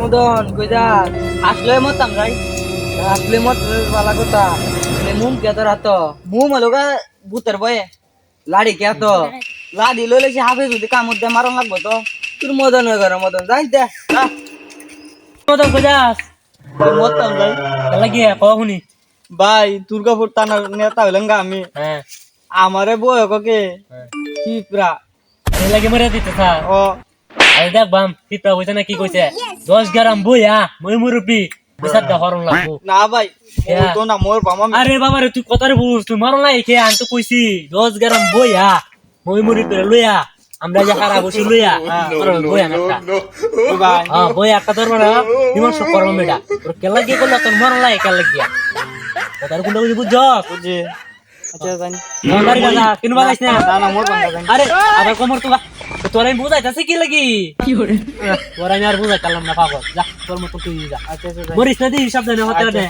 মদন আসলে মতাম আসলে মত বালা কথা। মানে মুম কে তোর হাত? মুম হলোগা ভূতের বয়ে লাড়ি কে তো লাড়ি লইলে সে হাফে যদি কামড় দিয়ে মারন লাগবো তো। তোর মদন হয়ে গেল মদন। যাই দে। মদন কইযাস তোর মতাম যাই লাগিয়ে কও শুনি? ভাই দুর্গাপুর থানার নেতা হইলেন গা আমি। হ্যাঁ। আমারে বয় কে? কি প্রা? লাগে মরে দিতে ও। আরে দেখ বাম পিপা কইছে না কি কইছে? দশ গ্রাম বইয়া মই মুরুপি বিচার দা হরণ লাগবো। না ভাই হ্যাঁ। তো না মোর বাবা আরে বাবা রে তুই কথারে বুঝ তুই মারো না একে আন তো কইছি দশ গ্রাম বইয়া মই মুড়ি লইয়া আমরা যে হারা বসে লইয়া বইয়া না ভাই। হ্যাঁ বই একটা তোর মানে বিমর্শ করলাম এটা। তোর কেলা গিয়ে করল তোর মরণ লাগে কেলা গিয়া। কথার কোনটা বুঝি বুঝছ। বুঝে আচ্ছা জানি। মন্দারি গাজা কিনু বাগাইছ না? না না মোর বাবা আরে আবার কোমর তো তোর আমি বুঝাইতাছি কি লাগি? তোর আমি আর বুঝাইতাম না পাগল। যা তোর মতো তুই যা। আচ্ছা আচ্ছা মরিস না হিসাব হতে